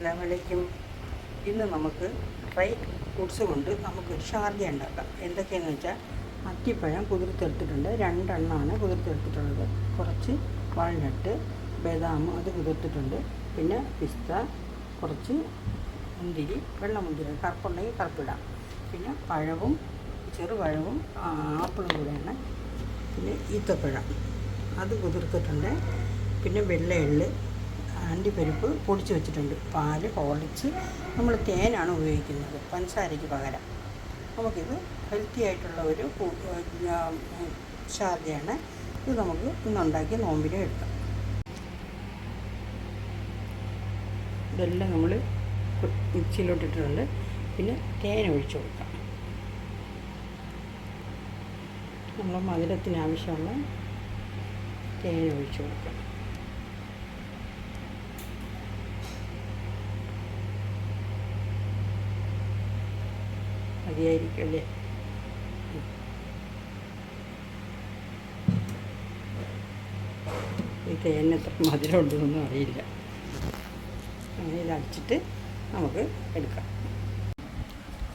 അസ്സലാമലൈക്കും ഇന്ന് നമുക്ക് ഡ്രൈ ഫ്രൂട്ട്സ് കൊണ്ട് നമുക്ക് ഷാർജ ഉണ്ടാക്കാം. എന്തൊക്കെയാണെന്ന് വെച്ചാൽ അത്തിപ്പഴം കുതിർത്തെടുത്തിട്ടുണ്ട്. രണ്ടെണ്ണമാണ് കുതിർത്തെടുത്തിട്ടുള്ളത്. കുറച്ച് വാൾനട്ട് ബദാം അത് കുതിർത്തിട്ടുണ്ട്. പിന്നെ പിസ്ത കുറച്ച് മുന്തിരി വെള്ള മുന്തിരി കറുപ്പുണ്ടെങ്കിൽ കറുപ്പിടാം. പിന്നെ പഴവും ചെറുപഴവും ആപ്പിളും കൂടെയാണ്. പിന്നെ ഈത്തപ്പഴം. അത് കുതിർത്തിട്ടുണ്ട്. പിന്നെ വെള്ള എള്ള് അണ്ടിപ്പരിപ്പ് പൊടിച്ച് വെച്ചിട്ടുണ്ട്. പാൽ ഹോർലിക്സ് നമ്മൾ തേനാണ് ഉപയോഗിക്കുന്നത് പഞ്ചസാരയ്ക്ക് പകരം. നമുക്കിത് ഹെൽത്തി ആയിട്ടുള്ള ഒരു ഷാർജയാണ് ഇത് നമുക്ക് ഇന്നുണ്ടാക്കി നോമ്പിനെ എടുക്കാം. ഇതെല്ലാം നമ്മൾ മിക്സിയിലോട്ടിട്ടുണ്ട് പിന്നെ തേൻ ഒഴിച്ചു കൊടുക്കാം. നമ്മൾ മധുരത്തിന് ആവശ്യമുള്ള തേൻ ഒഴിച്ചു കൊടുക്കാം. മതിയായിരിക്കും അല്ലേ? ഈ തേൻ എത്ര മധുരം ഉണ്ടെന്നൊന്നും അറിയില്ല. അങ്ങനെ അടിച്ചിട്ട് നമുക്ക് എടുക്കാം.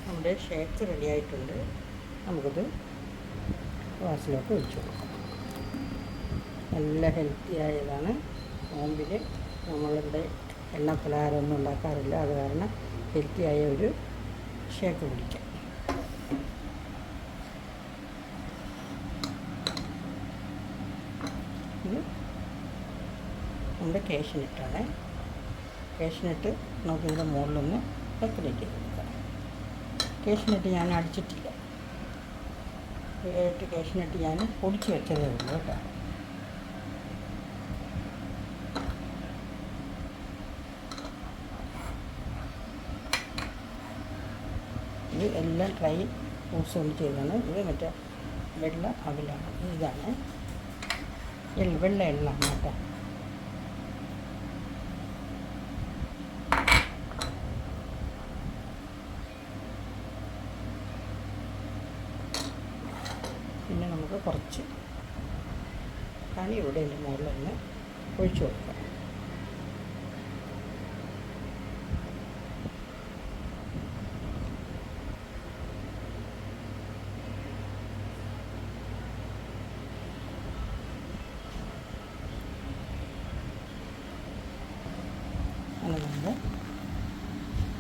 നമ്മുടെ ഷേക്ക് റെഡി ആയിട്ടുണ്ട് നമുക്കത് ഗ്ലാസ്സിലോട്ട് ഒഴിച്ചു കൊടുക്കാം. നല്ല ഹെൽത്തി ആയതാണ്. നോമ്പിൽ നമ്മളുടെ എണ്ണ പലഹാരമൊന്നും ഉണ്ടാക്കാറില്ല. അത് കാരണം ഹെൽത്തി ആയ ഒരു ഷേക്ക് കുടിക്കാം ഇത് നമ്മുടെ കേശനിട്ടാണ്. കേശനിട്ട് നമുക്കിതിന്റെ മുകളിലൊന്ന് ചെയ്ത് കൊടുക്കാം കേശനിട്ട് ഞാൻ അടിച്ചിട്ടില്ല. ഏട്ട് കേശനിട്ട് ഞാൻ പൊടിച്ച് വെച്ചതേ ഉള്ളൂ കേട്ടോ. ഇത് എല്ലാം ഡ്രൈ ഫ്രൂട്ട്സ് കൊണ്ട് ചെയ്തതാണ് ഇത് മറ്റേ വെള്ള അവിലാണ്. ഇതാണ്. വെള്ള എള്ളാണ് കേട്ടോ. പിന്നെ നമുക്ക് കുറച്ച് കണി ഇവിടെ എന്റെ മുകളിൽ ഒന്ന് ഒഴിച്ചു കൊടുക്കാം.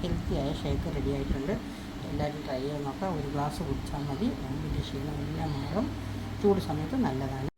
ഹെൽത്തിയായ ഷേക്ക് റെഡി ആയിട്ടുണ്ട്. എല്ലാവരും ട്രൈ ചെയ്ത് നോക്കാം. ഒരു ഗ്ലാസ് കുടിച്ചാൽ മതി. നോമ്പിന്റെ ക്ഷീണം എല്ലാം മാറും. ചൂട് സമയത്ത് നല്ലതാണ്.